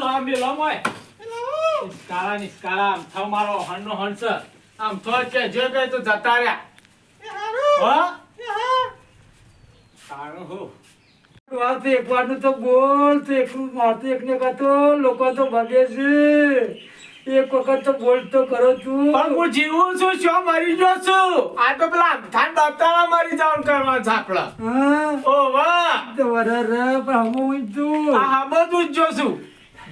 લો હોય મોય નિસ્કારા નિસ્કારા આમ થાવ મારો હણનો હણસ. આમ તો કે જે કઈ તું જતા રહ્યા. હો? હું. વાત એકવારનું તો બોલ તો એકલું મારતો એકને કહેતો લોકો તો ભગે છે. એક વખત તો બોલ તો કરો છું પણ હું જીવું છું શું મરી ગયો છું? આ તો પેલા થાન દફતરમાં મરી જાવ કરવા ઝાપડા ઓ વાહ. તો વરર પણ હમું ઊંઘ આ હા બધું જ જોશું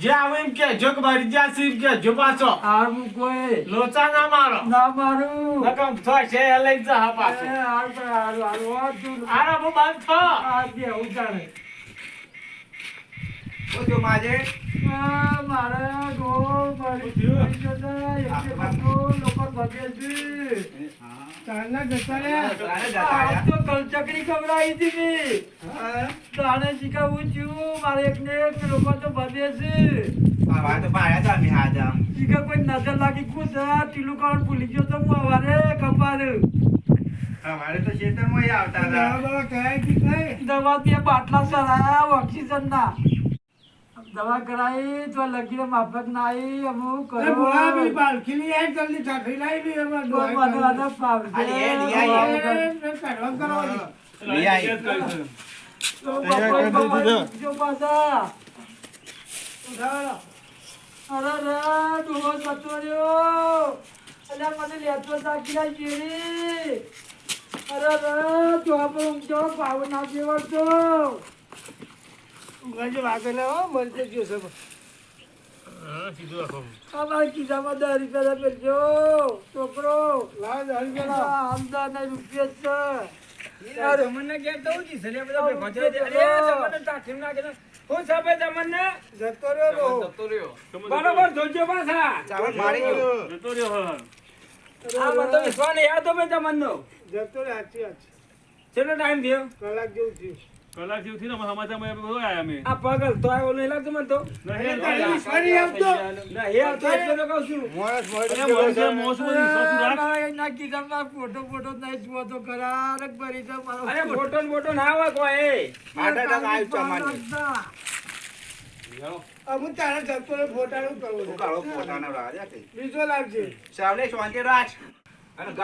જે આવે એમ કે જો મારી જ્યાં ગયા કે જો પાછો. હારું કોઈ. લોચા ના મારો. ના મારું. નકમ થો છે લઈ જા હા પાછો. હારું પણ હારું, હારું, આ તું આરા હું બંધ થો આ બેહું તારે. આ મારા ડોળ મારી જતા, એકને કહેતો લોકો ભગે છે. તાના જતા રે આ તો કલચકડી ખવડાવી હતી મેં. તાણે શીખવવું છું મારે એકને એક લોકો તો ભગે છે શીખે કોઈ નજર લાગી ખુદ ટીલું કાઢ ભૂલી ગયો તો હું અવારે કપાર દવા બે બાટલા ચડાયા ઓક્સિજન ના દવા કરાવી તો લગીને માફક ના આવી અમુક કરો તો મને આને ફાવશે. તો બપોર બપોર જો પાછા. અરે રે, ડોહો જતો રહ્યો. અલ્યા મને લેતો સાકીલા શેરી. અરે રે, જોવા પર ઊંઘજો, ભાવ ના દેવડતો. અમારે ખિસ્સામાં દસ રૂપિયા પેલજો છોકરો આમદા ને રૂપિયા છે જતો રહ્યો બરોબર જોજો પાછા. જતો રહ્યો. હણ. આ બધો વિશ્વાસ નહીં આવતો તમને? જતો રહ્યો સાચી વાત કેટલો ટાઈમ થયો? કલાક જેવું થયું. કલાક જેવું થયું ને અમારા સમાચારમાં બધું આયા અમે. આ પાગલ તો આવ્યો નહીં લાગતો મને તો. નહીં, તારી નહીં. નહીં આવતો. ના એ આવતો એટલે કહું છું. અરે મોસે મોસ બધું વિશ્વાસ રાખ. મારા એના ખિસ્સામાં ફોટો ફોટો નહીં જુઓ તો ખરા રગ ભરી તો મારો અરે ફોટો. ને બોટો ના હોય કોઈ. અમુક તારા જતો ફોટાનું કરવું છે. બીજો લાગશે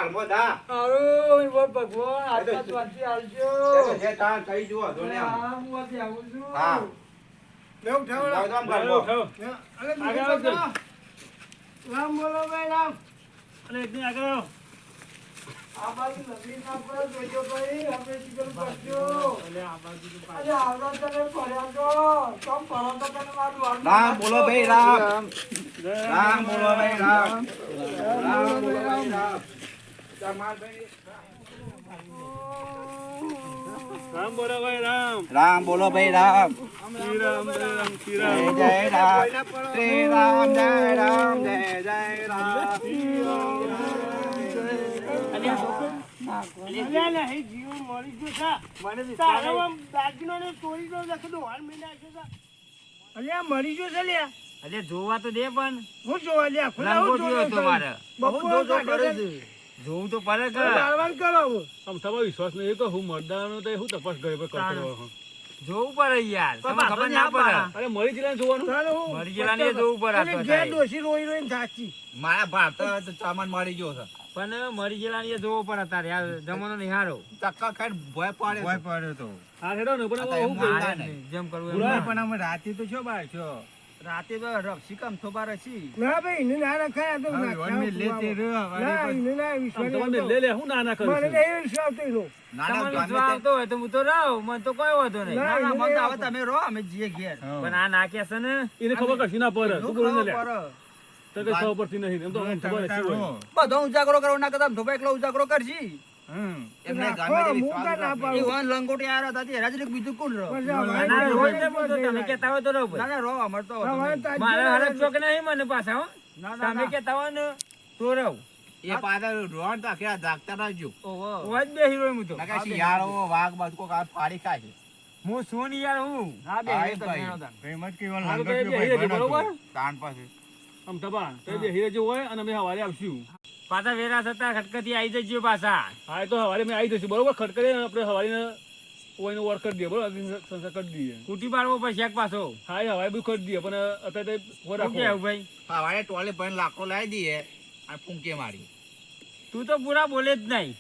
હારું, એવો ભગવાન આટલા ત્યાંથી આવજો. હા, હું આ બેહું છું. હા. બેહું ઠેવડો. ચાલો, ઉઠો. અરે બીજું આગળ રામ બોલો ભાઈ રામ. અરે એક દિન આગળ આવો. આ બાજુ નદી ના પડે જોજો ભાઈ આપણે શીખર અરે આવડા તને તો તો તને મારું વાળ રામ બોલો ભાઈ રામ. રામ બોલો ભાઈ રામ. રામ બોલો ભાઈ રામ. રામ બોલો ભાઈ રામ. રામ બોલો ભાઈ રામ. શ્રી રામ જય રામ શ્રી રામ. જય રામ. શ્રી રામ જય રામ જય જય રામ. અલ્યા મરી ગયો છે લ્યા. અરે જોવા તો દે પણ. હું જોવા લ્યા ખુલ્લા હું લંગોટી બહુ મારે. બપોર છે. જોવું તો પડે કે. કરો હું. આમ તમારો વિશ્વાસ નહીં તો હું મરદાનો તો હું તપાસ કરી કરતો રહું. જોવું પડે યાર. તમને ખબર ના પડે. અરે મરી જઈને જોવાનું? ચાલો મરી એ જોવું પડે અને ઘેર થાય. રોઈ રોઈને થાકી. મારા ભાત તો સામાન મારી ગયો છે. પણ મરી ગયેલાને જોવો જોવું પડે તારે. યાર જમાનો નિહારો ચક્કર ખાઈને ભય પડે ભય પાડે તો. હા હેડો ને પણ તો હું. જેમ કરવું એમ પણ અમે રાતે તો છો બાર છો? રાતે તો રક્ષી કામ થો બાર છી ના ભાઈ એને ના રખાય, તો ના નાખ્યા વનમે લેતે રે ના, પણ- ના વિશ્વાસ આવતો. લે લે હું ના ના કરું મને એ વિશ્વાસ તો નો ગમે જો આવતો હોય તો હું તો રાવ મને તો કોઈ વાંધો નહીં. ના, ના, મને હવે તમે રો અમે જીએ ઘેર. પણ આ ના છે ને? એને ખબર કશી ના પર તું બોલું લે પર. તો કઈ ખબર પડતી નહીં એમ તો ખબર છે. બધો ઉજાગરો કરો ના કરતા ધોબા એકલો ઉજાગરો કરશી? એમને કાં? એ લંગોટી બીજું કોણ પછી આ ના, ભાઈ રોજ જોડે ને બોલતો, તમે કહેતા હોય તો રહો ના ના રહો અમાર તો હા, ભાઈ, તાર મારે જોડે હરખ નહીં મને પાછા હો ના ના તમે કહેતા હોય ને તો રહું એ પાછા રોણ તો આખી રાત જાગતા રહેજો જ બે હીરો હું તો નકા શિયાળો વાઘ બાજુ કોક આ ફાડી ખાશે હું શું યાર હું બે ભાઈ. તાન. બરોબર પાસે આમ તબા તે એ બે હીરે જેવું હોય અને અમે સવારે આવશું. પાછા વેરા થતા ખટકતી આવી જજો પાછા. હા એ તો સવારે મેં આવી જશું. બરોબર ખટકરે આપણે સવારે કોઈનો વાર કરી દઈએ. બરોબર સંસાર કરી દઈએ. કુટી પાડવો પછી એક પાછો. હા એ હવાઈ બી કરી દઈએ પણ અત્યારે તો રાખો. ભાઈ? હવાએ ટોલે ભાઈ લાકડો લાવી દઈએ અને ફૂંકે મારી તું તો પૂરા બોલે જ નહીં.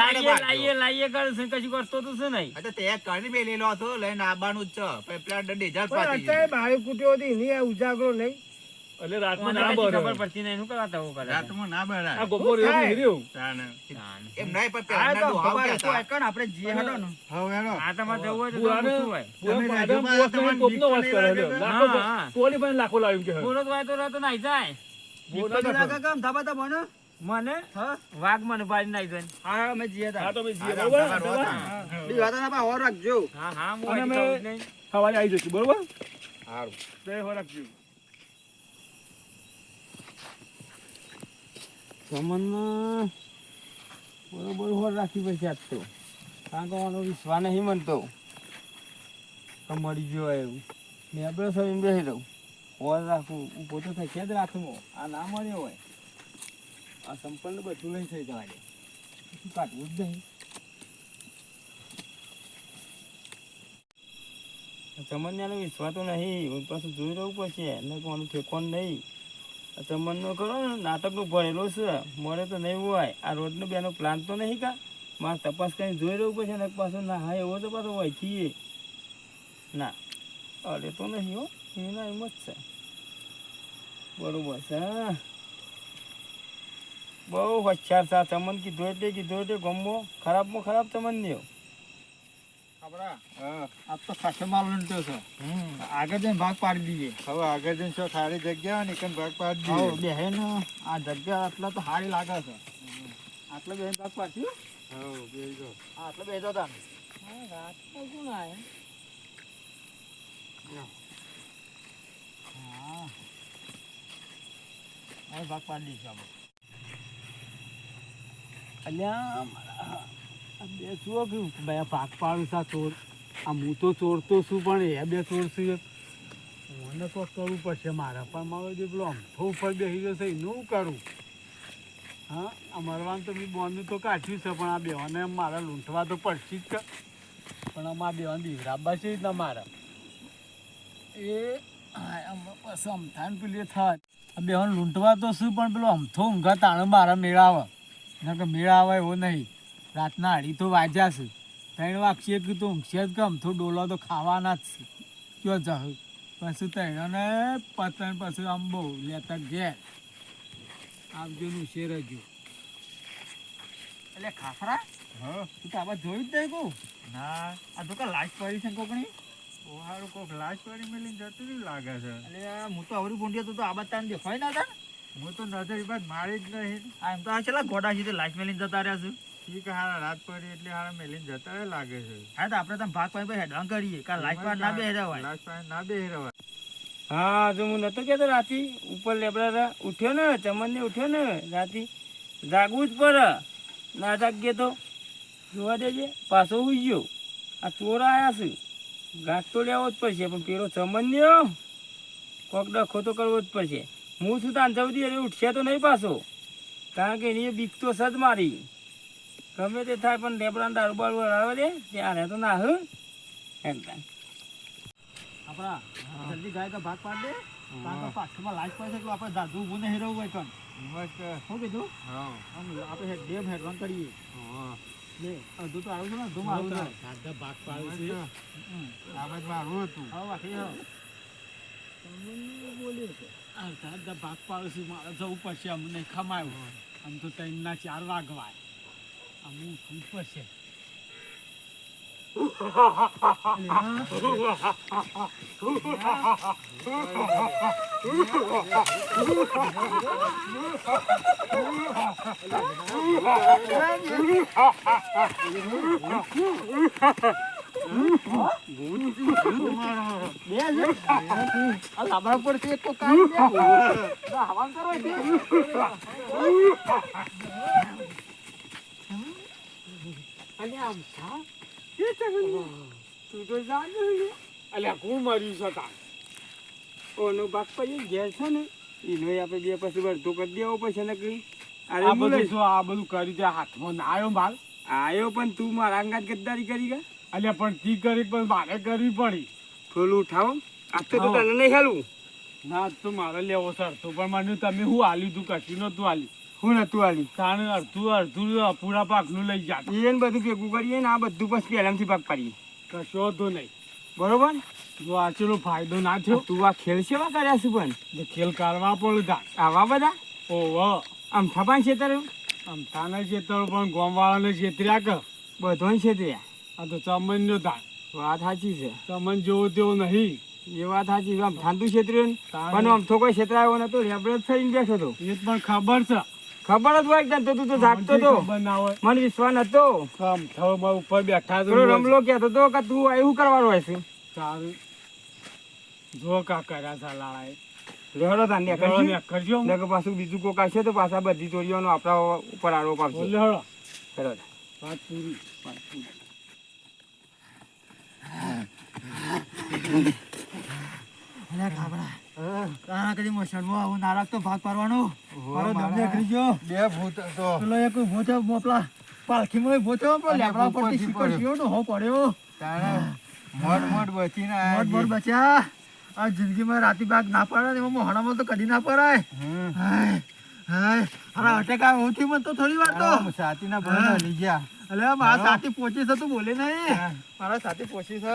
લાઈએ લાઈએ લાઈએ કર કશું કરતો તો છે નહીં. આ તે કરી બેલેલો હતો લઈને આવવાનું જ છે. પેલા ડેઝર્ટ પણ અત્યારે બારે કુટીઓ હતી એની ઉજાગરો નહીં. એટલે રાતમાં ના બરે ખબર પડતી નહીં? શું કરવા તવો કરે? રાતમાં ના બરે આ ગોપો રહ્યો થાય. રહ્યું. એમ નહીં પણ આ પેલા તો ખબર કહેતા. હતું, આપણે જે હડો ને. આ તમારે જવું હોય તો શું હોય? તમે રાજુમાં તમારે કોપનો વાસ કરે નહીં છે. લાખો કોલી પણ લાખો લાવ્યું કે પૂરો તો તો રહેતો નાઈ જાય. બોલ ના લાગે કરે. ધાબા તો ને? મને? હા? વાઘ મને પાડી નાખી જાય. હા અમે જઈએ હા તો અમે જીએ. બરોબર. બી વાત ના પા હોર રાખજો. હા હા હું સવારે આવી જઈશું. બરોબર? સારું તે એ હો રાખજો. રમણમાં બરોબર હોર રાખી પછી આજ તો. કારણ કે આનો વિશ્વાસ નહીં મનતો તો. મરી ગયો એવું મેં આપણે શરીર બેસી રહું. હોર હું તો થઈ છે જ રાખવું આ ના મળ્યો હોય. આ સંપન્ન બધું નહીં થઈ જવા દે જ નહીં. સમજ્યાનો વિશ્વાસ તો નહીં. પાછું જોઈ રહ્યું પડશે એને કોનું ઠેકોન નહીં. આ ચમનનો કરો ને નાટકનું ભરેલો છે. મળે તો નહીં હોય. આ રોડનો બેનો પ્લાન તો નહીં કા? મારે તપાસ કરીને જોઈ રહ્યું પડશે ને, પાછો ના હા એવો તો પાછો હોય છીએ ના, અરે તો નહીં હો. એના એમ જ છે. બરોબર છે બહુ હોશિયાર છે આ ચમન કીધું એટલે કીધું એટલે ગમો. ખરાબમાં ખરાબ ચમન નહીં આ તો ખાસો માલ લૂંટ્યો છે. આગળ જઈને ભાગ પાડી દઈએ હવે આગળ જઈને સારી જગ્યા ને કન ભાગ પાડી હા બેહેન આ જગ્યા આટલા તો સારી લાગે છે. આટલા બે ભાગ પાડશું? હા આટલા બેહી જતા હા હવે ભાગ પાડી દઈશું આપણે. અલ્યા બે શું? કહ્યું ભાઈ ભાગ પાડું છે ચોર. આ હું તો ચોર તો છું, પણ એ બે ચોર છે. મને તો કરવું પડશે, મારે પણ મારો જે પેલો અમથો ઉપર બેસી છે એનું કરું? હા, આ મરવાનું તો મેં બોનનું તો કાઢ્યું છે, પણ આ બેવાને મારે લૂંટવા તો પડશે જ પણ અમારા બેવાને દીવરાબા છે જ ના મારા. એ પછી અમથાન પેલી થાય. આ બેવાને લૂંટવા તો શું પણ પેલો અમથો ઊંઘા તાણે મારા મેળાવે ના કે મેળા આવે એવો નહીં. રાતના અઢી તો વાજ્યા છે. ત્રણ વાગશે કે તું ઊંઘશે જ ગમ થોડો ડોલો તો ખાવાના જ છે. કયો જાહ પછી ત્રણને પતન પછી આમ બહુ લેતા ઘેર. આવજો નું શેર હજુ એટલે ખાખરા? હા. તું તો આવા જોયું જ નહીં કહું ના. આ તો કા લાશ પડી છે કોકની? ઓહારું કોક લાશ પડી મેલી જતું નહીં લાગે છે. એટલે હું તો અવરું બોંડિયો તો આબા આ બતાને દેખાય ના હતા હું તો નજર બાદ મારી જ નહીં. આમ તો આ છેલ્લા ગોડા સીધે લાશ મેલીને જતા રહ્યા છે? ઠીક હારા રાત પડી એટલે હારા મેલીને જતા રહે લાગે છે. હા તો આપણે તમે ભાગ પાઈ હેડવાન કરીએ. કાલ લાશ પાડ ના બેહી રહ્યા લાશ પાડ ના બેહી રહ્યા હા જો હું નતો કહેતો રાતી ઉપર લેબડા ઉઠ્યો ને ચમન ને ઉઠ્યો ને રાતી. જાગવું જ પડે. ના જાગીએ તો જોવા દેજે પાછો ઉઈ ગયો. આ ચોર આયા છે. ઘાટ તો લેવો જ પડશે પણ પેલો ચમન લ્યો કોક ડખો તો કરવો જ પડશે. હું છું તાન જવદી ઉઠશે તો નહીં પાછો? કારણ કે એની બીક તો સજ મારી. ગમે તે થાય પણ લેબડા દારૂ બારૂ આવે દે ત્યારે તો ના હ? આપણા જલ્દી ગાય કા ભાગ પાડ દે. પાછળમાં લાશ પડે છે આપણે દાદુ ઊભું નહીં રહેવું હોય કણ શું કીધું? આમ આપણે હેડ ડેમ હેડવાન કરીએ. લે અડધું તો આવ્યું છે ને અડધું મારું છે. ભાગ પાડું છે. આવાજ મારું હતું. હા વાકી હા દાદા ભાગ પાડું છું મારે જવું પડશે અમને ખમાયું. આમ તો ત્રણના ચાર વાગવાય. જ પડશે આ લાબડા પર છે. તો દે હવાન કરો છે અને આમ થા. એ તું તો જાગે અલ્યા કોણ માર્યું છે તા ઓનો બાપ પછી ઘેર છે ને એનો આપણે બે પછી વર્તો કરી દેવો પછી ને કઈ અરે આ બધું શું આ બધું કરી દે હાથમાં ના આવ્યો માલ. આયો પણ તું મારા અંગાત ગદ્દારી કરી ગયા? અલ્યા પણ તી કરી પણ મારે કરવી પડી. થોડું ઉઠાવો. આ તો તને નહીં હેલું ના આજ તો મારે લેવો સર તો પણ મને તમે હું આલ્યું તું કશું નતું આલ્યું હું નતું આલી તાણે અડધું અડધું પૂરા પાકનું લઈ જાત. એને બધું ભેગું કરીએ ને આ બધું પછી પહેલાંથી પાક પાડીએ. કશો તો નહીં. બરોબર? જો આ ચેલો ફાયદો ના થયો. તું આ ખેલ સેવા કર્યા છું પણ? ખેલ કરવા પણ તા આવા બધા? ઓહો. આમ થપાન છેતર? આમ તાને છેતરો પણ ગામવાળાને છેતર્યા કર બધોને છેતર્યા આ તો ચમનનો તાણ. વાત સાચી છે. ચમન જેવો તેવો નહીં. એ વાત સાચી આમ ઠાંડુ છેતર્યું. પણ આમ તો કોઈ છેતરાયો નતો. લેબડે જ થઈને બેઠો તો એ પણ ખબર છે. ખબર જ હોય એકદમ તો તું તો જાગતો તો. મને વિશ્વાસ નતો. આમ થવામાં ઉપર બેઠા તો રમલો કહેતો તો કે તું એવું કરવાનું છે. સારું જો કા કર્યા છે લાળાએ. લેવડો તાને કરજો ને પાછું બીજું કોક આવશે તો પાછા બધી ચોરીઓનો આપણા ઉપર આરોપ આવશે લેવડો. ચલો વાત પૂરી વાત પૂરી. કાણા કદી મસાણમાં આવું ના રાખતો ભાગ પાડવાનો. મારો ગયો. બે ભૂત તો પેલો એક ઊભો મોપલા પાલખીમાં ઊભો થયો લેબડા પરથી શીકર શીયો તો હો પડ્યો. મોટ મોટ બચીને મોટ મોટ બચ્યા. આ જિંદગીમાં રાતી ભાગ ના પડે ને એમાં મોહણામાં તો કદી ના પડાય. હાય હાય. અરે અટેક હું થયું તો થોડી વાર તો. સાતીના હા. લઈ ગયા. અલે મારા સાથી પહોંચી છે તું બોલે નહીં. મારા સાથી પહોંચી છે